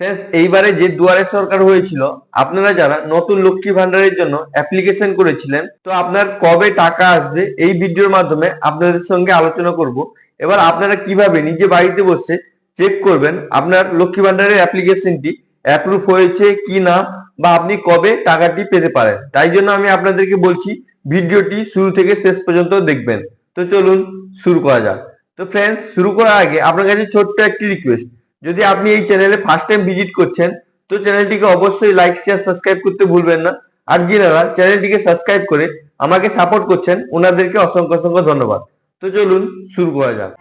Friends, এইবারে যে দুয়ারে সরকার হয়েছিল, আপনারা যারা নতুন লক্ষ্মী ভান্ডারের জন্য অ্যাপ্লিকেশন করেছিলেন, তো আপনার কবে টাকা আসবে এই ভিডিওর মাধ্যমে আপনাদের সঙ্গে আলোচনা করব। এবার আপনারা কীভাবে নিজে বাড়িতে বসে চেক করবেন আপনার লক্ষ্মী ভান্ডারের অ্যাপ্লিকেশনটি অ্যাপ্রুভ হয়েছে কি না, বা আপনি কবে টাকাটি পেতে পারেন। তাই জন্য আমি আপনাদেরকে বলছি, ভিডিওটি শুরু থেকে শেষ পর্যন্ত দেখবেন। তো চলুন শুরু করা যাক। তো ফ্রেন্ডস, শুরু করার আগে আপনার কাছে ছোট্ট একটি রিকোয়েস্ট যদি আপনি এই চ্যানেলে ফার্স্ট টাইম ভিজিট করছেন, তো চ্যানেলটিকে অবশ্যই লাইক শেয়ার সাবস্ক্রাইব করতে ভুলবেন না। আর যিনারা চ্যানেলটিকে সাবস্ক্রাইব করে আমাকে সাপোর্ট করছেন ওনাদেরকে অসংখ্য অসংখ্য ধন্যবাদ। তো চলুন, শুরু করা যাক।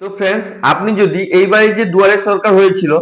তো ফ্রেন্ডস আপনি যদি এইবারে যে দুয়ারে সরকার হয়েছিল,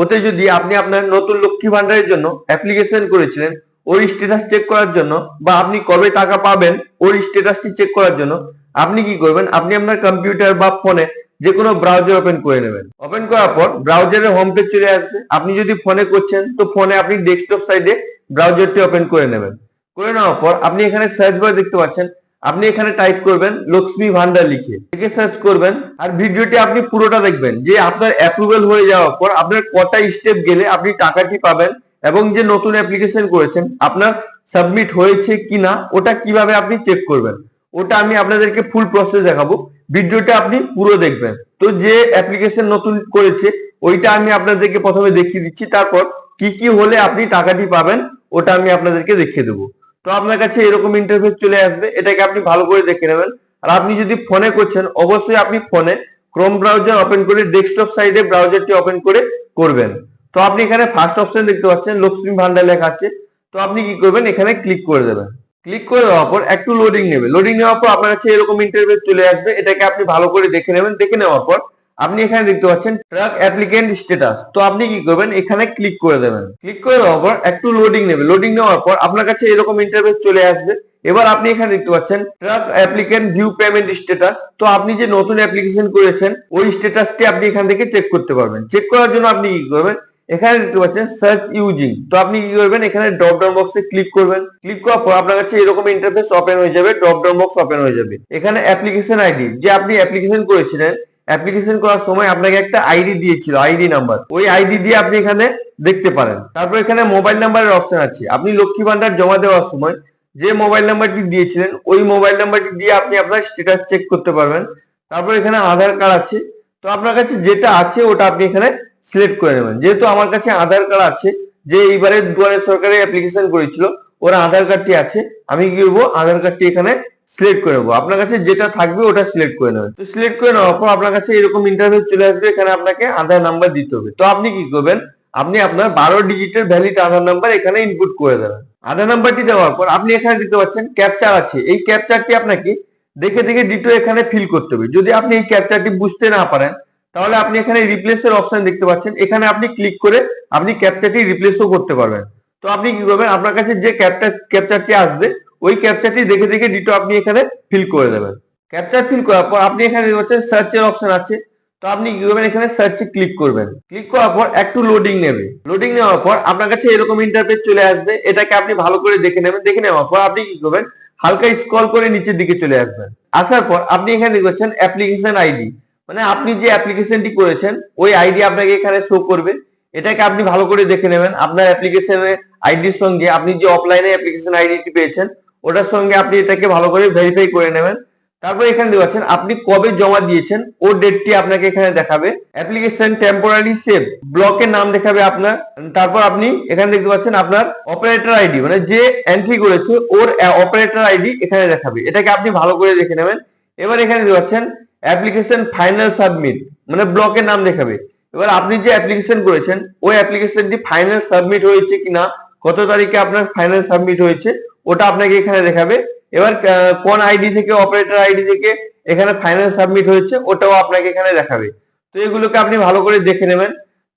ওতে যদি আপনি আপনার নতুন লক্ষ্মী ভান্ডারের জন্য অ্যাপ্লিকেশন করেছিলেন ওর স্ট্যাটাস চেক করার জন্য বা আপনি কবে টাকা পাবেন, ওর স্ট্যাটাসটি চেক করার জন্য আপনি কি করবেন? আপনি আপনার কম্পিউটার বা ফোনে যে কোনো ব্রাউজার ওপেন করে নেবেন। ওপেন করার পর ব্রাউজারের হোম পেজ চলে আসবে। আপনি যদি ফোনে করছেন, তো ফোনে আপনি ডেস্কটপ সাইডে ব্রাউজারটি ওপেন করে নেবেন। করে নেওয়ার পর আপনি এখানে সার্চ বার দেখতে পাচ্ছেন। আপনি এখানে টাইপ করবেন লক্ষ্মী ভান্ডার লিখে। লিখে সার্চ করবেন আর ভিডিওটি আপনি পুরোটা দেখবেন। যে আপনার অ্যাপ্রুভাল হয়ে যাওয়ার পর আপনার কটা স্টেপ গেলে আপনি টাকাটি পাবেন। এবং যে নতুন অ্যাপ্লিকেশন করেছেন, আপনার সাবমিট হয়েছে কিনা, ওটা কীভাবে আপনি চেক করবেন? ওটা আমি আপনাদেরকে ফুল প্রসেস দেখাবো। ভিডিওটা আপনি পুরো দেখবেন। তো যে অ্যাপ্লিকেশন নতুন করেছে, ওইটা আমি আপনাদেরকে প্রথমে দেখিয়ে দিচ্ছি, তারপর কি কি হলে আপনি টাকাটি পাবেন, ওটা আমি আপনাদেরকে দেখিয়ে দেবো। তো আপনার কাছে এরকম ইন্টারফেস চলে আসবে, এটাকে আপনি ভালো করে দেখে নেবেন। আর আপনি যদি ফোনে করছেন, অবশ্যই আপনি ফোনে ক্রোম ব্রাউজার ওপেন করে ডেস্কটপ সাইডে ব্রাউজারটি ওপেন করে করবেন। তো আপনি এখানে ফার্স্ট অপশন দেখতে পাচ্ছেন লক্ষ্মী ভান্ডার লেখা আছে। তো আপনি কি করবেন, এখানে ক্লিক করে দেবেন। ক্লিক করে দেওয়ার পর একটু লোডিং নেবে। লোডিং নেওয়ার পর আপনার কাছে এরকম ইন্টারভিউ চলে আসবে, এটাকে আপনি ভালো করে দেখে নেবেন। দেখে নেওয়ার পর আপনি এখানে দেখতে পাচ্ছেন ট্রাক অ্যাপ্লিকেন্ট স্ট্যাটাস তো আপনি কি করবেন, এখানে ক্লিক করে দেবেন। ক্লিক করে দেওয়ার পর একটু লোডিং নেবে। লোডিং নেওয়ার পর আপনার কাছে এরকম ইন্টারফেস চলে আসবে। এবার আপনি এখানে দেখতে পাচ্ছেন track applicant view payment status তো আপনি যে নতুন অ্যাপ্লিকেশন করেছেন, ওই স্ট্যাটাসটি আপনি এখান থেকে চেক করতে পারবেন। চেক করার জন্য আপনি কি করবেন এখানে দেখতে পাচ্ছেন সার্চ ইউজিং তো আপনি কি করবেন? এখানে ড্রপ ডাউন বক্সে ক্লিক করবেন। ক্লিক করার পর আপনার কাছে এরকম ইন্টারফেস ওপেন হয়ে যাবে ড্রপ ডাউন বক্স ওপেন হয়ে যাবে। এখানে অ্যাপ্লিকেশন আইডি যে আপনি অ্যাপ্লিকেশন করেছিলেন অ্যাপ্লিকেশন করার সময় আপনাকে একটা আইডি দিয়েছিল আইডি নাম্বার ওই আইডি দিয়ে আপনি এখানে দেখতে পারেন। তারপর এখানে মোবাইল নাম্বারের অপশন আছে। আপনি লক্ষ্মী ভান্ডার জমা দেওয়ার সময় যে মোবাইল নাম্বারটি দিয়েছিলেন, ওই মোবাইল নাম্বারটি দিয়ে আপনি আপনার স্ট্যাটাস চেক করতে পারবেন। তারপর এখানে আধার কার্ড আছে। তো আপনার কাছে যেটা আছে, ওটা আপনি এখানে সিলেক্ট করে নেবেন। যেহেতু আমার কাছে আধার কার্ড আছে, যে এইবারে দুয়ারে সরকারি অ্যাপ্লিকেশন করেছিল, ওর আধার কার্ডটি আছে, আমি কি করব? আধার কার্ডটি এখানে সিলেক্ট করে নেব। আপনার কাছে যেটা থাকবে ওটা সিলেক্ট করে নেবেন। তো সিলেক্ট করে নেওয়ার পর আপনার কাছে এরকম ইন্টারফেস চলে আসবে, এখানে আপনাকে আধার নাম্বার দিতে হবে। তো আপনি কি করবেন? আপনি আপনার বারো ডিজিটের ভ্যালিড আধার নাম্বার এখানে ইনপুট করে দেবেন। আধার নাম্বারটি দেওয়ার পর আপনি এখানে দেখতে পাচ্ছেন ক্যাপচার আছে। এই ক্যাপচারটি আপনাকে দেখে দেখে ডিটো এখানে ফিল করতে হবে। যদি আপনি এই ক্যাপচারটি বুঝতে না পারেন তাহলে আপনি এখানে রিপ্লেসের অপশন দেখতে পাচ্ছেন। এখানে আপনি ক্লিক করে আপনি ক্যাপচারটি রিপ্লেসও করতে পারবেন। তো আপনি কি করবেন? আপনার কাছে যে ক্যাপচার ক্যাপচারটি আসবে, ওই ক্যাপচারটি দেখে দেখে ডিটো আপনি এখানে ফিল করে দেবেন। ক্যাপচার ফিল করার পর আপনি এখানে পাচ্ছেন সার্চের অপশন আছে। তো আপনি কি করবেন? এখানে সার্চে ক্লিক করবেন। ক্লিক করার পর একটু লোডিং নেবে। লোডিং নেওয়ার পর আপনার কাছে এরকম ইন্টারফেস চলে আসবে। এটাকে আপনি ভালো করে দেখে নেবেন। দেখে নেওয়ার পর আপনি কি করবেন? হালকা স্ক্রল করে নিচের দিকে চলে আসবেন। আসার পর আপনি এখানে দেখতে পাচ্ছেন অ্যাপ্লিকেশন আইডি মানে আপনি যে অ্যাপ্লিকেশনটি করেছেন, ওই আইডি আপনাকে এখানে শো করবে। এটাকে আপনি ভালো করে দেখে নেবেন। আপনার অ্যাপ্লিকেশনের আইডির সঙ্গে আপনি যে অফলাইনে অ্যাপ্লিকেশন আইডিটি পেয়েছেন, ওটার সঙ্গে আপনি এটাকে ভালো করে ভেরিফাই করে নেবেন। তারপর এখানে দেখতে পাচ্ছেন, আপনি কবে জমা দিয়েছেন ও ডেটটি আপনাকে এখানে দেখাবে। অ্যাপ্লিকেশন টেম্পোরারি সেভ ব্লকের নাম দেখাবে আপনার। তারপর আপনি এখানে দেখতে পাচ্ছেন আপনার অপারেটর আইডি মানে যে এন্ট্রি করেছে, ওর অপারেটর আইডি এখানে দেখাবে। এটাকে আপনি ভালো করে দেখে নেবেন। এবার এখানে দেখতে পাচ্ছেন অ্যাপ্লিকেশন ফাইনাল সাবমিট মানে ব্লকের নাম দেখাবে। এবার আপনি যে অ্যাপ্লিকেশন করেছেন, ওই অ্যাপ্লিকেশনটি ফাইনাল সাবমিট হয়েছে কিনা, কত তারিখে আপনার ফাইনাল সাবমিট হয়েছে, ওটা আপনাকে এখানে দেখাবে। এবার কোন আইডি থেকে অপারেটর আইডি থেকে এখানে ফাইনাল সাবমিট হয়েছে, ওটাও আপনাকে এখানে দেখাবে। তো এগুলোকে আপনি ভালো করে দেখে নেবেন।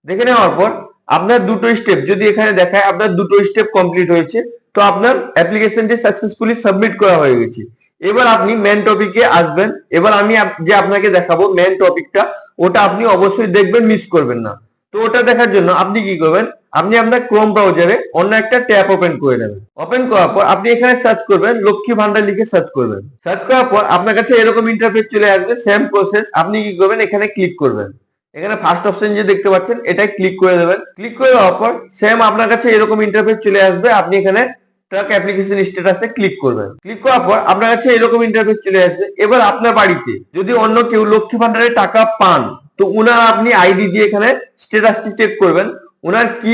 দেখে নেওয়ার পর, আপনার দুটো স্টেপ যদি এখানে দেখায় আপনার দুটো স্টেপ কমপ্লিট হয়েছে, তো আপনার অ্যাপ্লিকেশনটি সাকসেসফুলি সাবমিট করা হয়ে গেছে। এবার আপনি মেন টপিকে আসবেন। এবার আমি যে আপনাকে দেখাবো মেন টপিকটা ওটা আপনি অবশ্যই দেখবেন মিস করবেন না। তো ওটা দেখার জন্য আপনি কি করবেন, আপনি আপনার ক্রোম ব্রাউজারে অন্য একটা ট্যাব ওপেন করে নেবেন। ওপেন করার পর আপনি এখানে সার্চ করবেন, লক্ষ্মী ভান্ডার লিখে সার্চ করবেন। সার্চ করার পর আপনার কাছে এরকম ইন্টারফেস চলে আসবে সেম প্রসেস আপনি কি করবেন, এখানে ক্লিক করবেন। এখানে ফার্স্ট অপশন যে দেখতে পাচ্ছেন এটাই ক্লিক করে দেবেন। ক্লিক করে দেওয়ার পর সেম আপনার কাছে এরকম ইন্টারফেস চলে আসবে, আপনি এখানে ট্রাক অ্যাপ্লিকেশন স্ট্যাটাসে ক্লিক করবেন। ক্লিক করার পর আপনার কাছে এরকম ইন্টারফেস চলে আসবে। এবার আপনার বাড়িতে যদি অন্য কেউ লক্ষ্মী ভান্ডারে টাকা পান, তো উনার আপনি আইডি দিয়ে এখানে স্ট্যাটাসটি চেক করবেন। উনার কি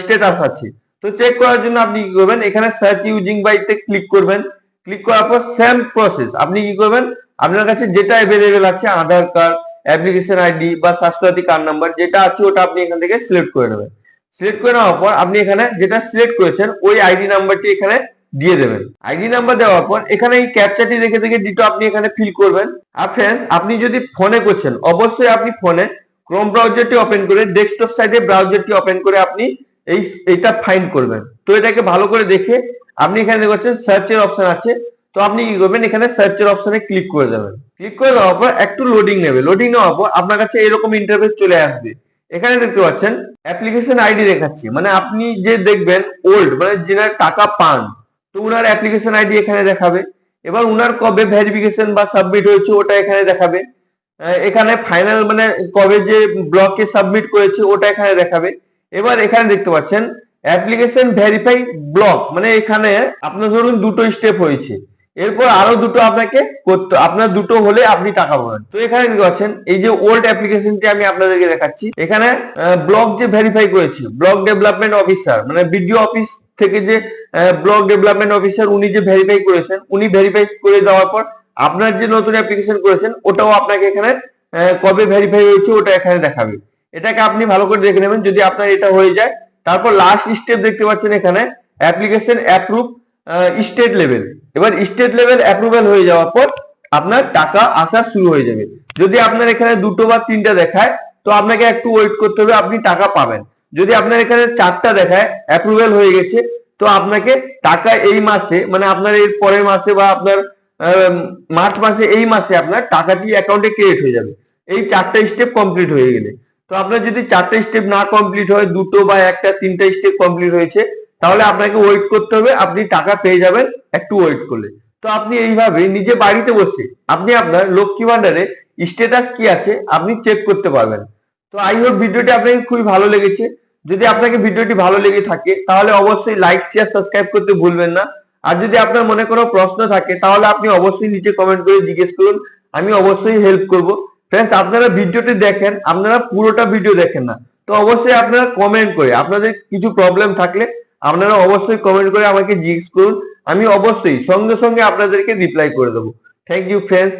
স্ট্যাটাস আছে? তো চেক করার জন্য আপনি কি করবেন? এখানে সার্চ ইউজিং বাইতে ক্লিক করবেন। ক্লিক করার পর সেম প্রসেস আপনি কি করবেন? আপনার কাছে যেটা অ্যাভেলেবেল আছে, আধার কার্ড অ্যাপ্লিকেশন আইডি বা স্বাস্থ্যসাথী কার্ড নাম্বার যেটা আছে ওটা আপনি এখান থেকে সিলেক্ট করে নেবেন। সিলেক্ট করে নেওয়ার পর আপনি এখানে যেটা সিলেক্ট করেছেন, ওই আইডি নাম্বারটি এখানে দিয়ে দেবেন। আইডি নাম্বার দেওয়ার পর এখানে এই ক্যাপচাটি দেখে দেখে ডিটো আপনি এখানে ফিল করবেন। আর ফ্রেন্ডস আপনি যদি ফোনে করছেন, অবশ্যই আপনি ফোনে ক্রোম ব্রাউজারটি ওপেন করে ডেস্কটপ সাইডে ব্রাউজারটি ওপেন করে আপনি এই এটা ফাইন্ড করবেন। তো এটাকে ভালো করে দেখে আপনি এখানে দেখছেন সার্চের অপশন আছে। তো আপনি কি করবেন, এখানে সার্চের অপশনে ক্লিক করে দেবেন ক্লিক করে দেওয়ার পর একটু লোডিং নেবে। লোডিং নেওয়ার পর আপনার কাছে এরকম ইন্টারফেস চলে আসবে। এখানে দেখতে পাচ্ছেন অ্যাপ্লিকেশন আইডি দেখাচ্ছে। মানে আপনি যে দেখবেন ওল্ড মানে যেনার টাকা পান, তো উনার অ্যাপ্লিকেশন আইডি এখানে দেখাবে। এবার উনার কবে ভেরিফিকেশন বা সাবমিট হয়েছে, ওটা এখানে দেখাবে। এখানে ফাইনাল মানে কবে যে ব্লকে সাবমিট করেছে, ওটা এখানে দেখাবে। এবার এখানে দেখতে পাচ্ছেন অ্যাপ্লিকেশন ভেরিফাই ব্লক মানে এখানে আপনার ধরুন দুটো স্টেপ হয়েছে। এরপর আরও দুটো আপনাকে করতে আপনার দুটো হলে আপনি টাকা পাবেন তো এখানে পাচ্ছেন, এই যে ওল্ড অ্যাপ্লিকেশনটি আমি আপনাদেরকে দেখাচ্ছি। এখানে ব্লক যে ভেরিফাই করেছি ব্লক ডেভেলপমেন্ট অফিসার মানে বিডিও অফিস থেকে যে ব্লক ডেভেলপমেন্ট অফিসার উনি যে ভেরিফাই করেছেন, উনি ভেরিফাই করে দেওয়ার পর আপনার যে নতুন অ্যাপ্লিকেশন করেছেন, ওটাও আপনাকে এখানে কবে ভেরিফাই হয়েছে ওটা এখানে দেখাবে। এটাকে আপনি ভালো করে দেখে নেবেন, যদি আপনার এটা হয়ে যায়। তারপর লাস্ট স্টেপ দেখতে পাচ্ছেন এখানে অ্যাপ্লিকেশন অ্যাপ্রুভ স্টেট লেভেল এবার স্টেট লেভেল অ্যাপ্রুভাল হয়ে যাওয়ার পর আপনার টাকা আসা শুরু হয়ে যাবে। যদি আপনার এখানে দুটো বা তিনটা দেখায়, তো আপনাকে একটু ওয়েট করতে হবে, আপনি টাকা পাবেন। যদি আপনার এখানে চারটা দেখায় অ্যাপ্রুভাল হয়ে গেছে, তো আপনাকে টাকা এই মাসে মানে আপনার এর পরের মাসে বা আপনার মার্চ মাসে, এই মাসে আপনার টাকাটি অ্যাকাউন্টে ক্রিয়েট হয়ে যাবে। এই চারটা স্টেপ কমপ্লিট হয়ে গেলে। তো আপনার যদি চারটা স্টেপ না কমপ্লিট হয়, দুটো বা একটা, তিনটা স্টেপ কমপ্লিট হয়েছে তাহলে আপনাকে ওয়েট করতে হবে, আপনি টাকা পেয়ে যাবেন একটু ওয়েট করলে। তো আপনি এইভাবে নিজে বাড়িতে বসে আপনি আপনার লক্ষ্মী ভান্ডারে স্ট্যাটাস কি আছে আপনি চেক করতে পারবেন। তো আই হোপ ভিডিওটি আপনাকে খুবই ভালো লেগেছে। যদি আপনাকে ভিডিওটি ভালো লেগে থাকে, তাহলে অবশ্যই লাইক শেয়ার সাবস্ক্রাইব করতে ভুলবেন না। আর যদি আপনার মনে কোনো প্রশ্ন থাকে, তাহলে আপনি অবশ্যই নিচে কমেন্ট করে জিজ্ঞেস করুন, আমি অবশ্যই হেল্প করব। ফ্রেন্ডস আপনারা ভিডিওটি দেখেন, আপনারা পুরোটা ভিডিও দেখেন না। তো অবশ্যই আপনারা কমেন্ট করে, আপনাদের কিছু প্রবলেম থাকলে আপনারা অবশ্যই কমেন্ট করে আমাকে জিজ্ঞেস করুন। আমি অবশ্যই সঙ্গে সঙ্গে আপনাদেরকে রিপ্লাই করে দেবো। Thank you friends